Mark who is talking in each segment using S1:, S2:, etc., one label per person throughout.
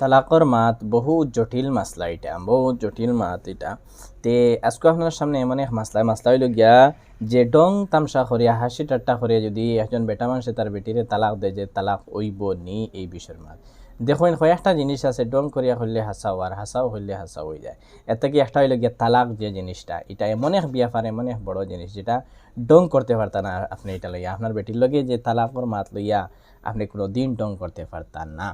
S1: তালাকর মাত বহু জটিল মাসলা এটা বহু জটিল মাত এটা তে আজকে আপনার সামনে এমন এক মাসলা মাসলা হইল গিয়া যে ডং তামসা করিয়া, হাসি টাট্টা করিয়া যদি একজন বেটা মানুষে তার বেটিরে তালাক দেয় যে তালাক ওইব নি এই বিষয়ের মাত। দেখুন, কয়েকটা জিনিস আছে ডং করিয়া হইলে হাসাও আর হাসাও হইলে হাসাও হয়ে যায়। এতে কি একটা হইলে গিয়া তালাক যে জিনিসটা এটা এমন এক বিয়াফার এমন এক বড় জিনিস যেটা ডং করতে পারতা না আপনি এটা লইয়া। আপনার বেটির লগে যে তালাকর মাত লইয়া আপনি কোনো দিন ডং করতে পারতান না।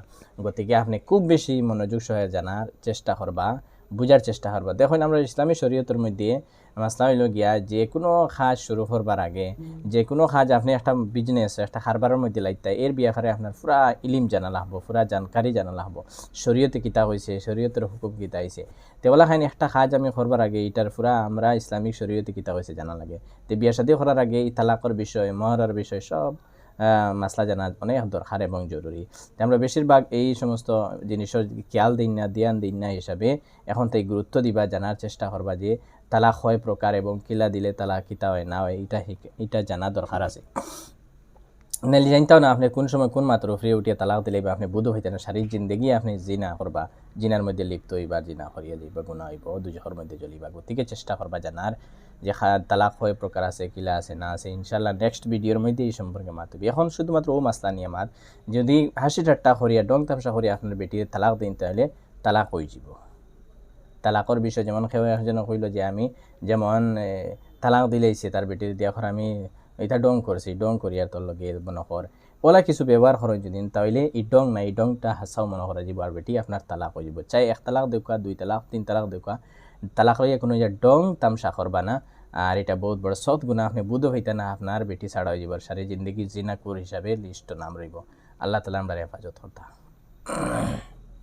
S1: গতিকে আপনি খুব বেশি মনোযোগ সহ জানার চেষ্টা করবা বুঝার চেষ্টা করবা। দেখুন আমরা ইসলামী শরীয়তের মধ্যে মাসলা হইল গিয়া যে কোনো কাজ শুরু করবার আগে যে কোনো কাজ আপনি একটা বিজনেস একটা কারবারের মধ্যে লাগতে এর ব্যাপারে আপনার পুরা ইলিম জানা লাগবো পুরা জানকারি জানা লাগবো। শরীয়তে কিতা হয়েছে শরীয়তের হুকুম কিতা হয়েছে তেওলা খান একটা কাজ আমি করবার আগে এটার পুরা আমরা ইসলামিক শরীয়তে কিতা হয়েছে জানা লাগে। তে বিয়া শাদী করার আগে এই তালাকর বিষয় মহরার বিষয় সব মাসলা জানা অনেক দরকার এবং জরুরি। আমরা বেশিরভাগ এই সমস্ত জিনিসের খেয়াল দিন না, ধ্যান দিন না হিসাবে এখন তাই গুরুত্ব দিবা, জানার চেষ্টা করবা যে তালাক হয় প্রকার এবং কিলা দিলে তালাক কিতা হয় না হয়, এটা এটা জানা দরকার আছে। নাহলে জানতাও না আপনি কোন সময় কোন মাত্র ফ্রি উঠিয়ে তালাক দিলে বা আপনি বুধ হইতে না, শারীরিক জিন্দগি আপনি জিনা করবা, জিনার মধ্যে লিপ্ত হইবা, জিনা করিয়া যাইবা গুণা হইব দুজোর মধ্যে চলিবা গতিকে চেষ্টা করবা জানার। যে তালাক হয়ে প্রকার আছে কিলা আছে, না আছে ইনশাল্লাহ নেক্সট ভিডিওর মধ্যে এই সম্পর্কে মাতবি এখন শুধুমাত্র ও মাসলা নিয়ে মাত। যদি হাসি ঠাট্টা করিয়া, ডং তামসা করিয়া আপনার বেটির তালাক দিন, তাহলে তালাক হয়ে যাব। তালাকর বিষয় যেমন কেউ একজন কইল যে, আমি যেমন তালাক দিলেইছে তার বেটির দিয়ে এখন আমি এটা ডং করছি, ডং করি আর তোর লগে মনে কর ওলা কিছু ব্যবহার করো যদি তাহলে এই ডং না এই ডংটা হাসাও মনে করা যাব আর বেটি আপনার তালাক হয়ে যাব। চাই এক তালাক দেখা দুই তালাক, তিন তালাক দেখা তালাক লইয়া কোনো যে ডং তামসা করবা না। আর এটা বহুত বড় সৎ গুণা, আপনি বুধ হইতে না আপনার বেটি ছাড়া হয়ে যাব। সারি জিন্দগি জিনাকুর হিসাবে লিস্ট নাম রইব আল্লাহ তালা আমরা হেফাজত করতা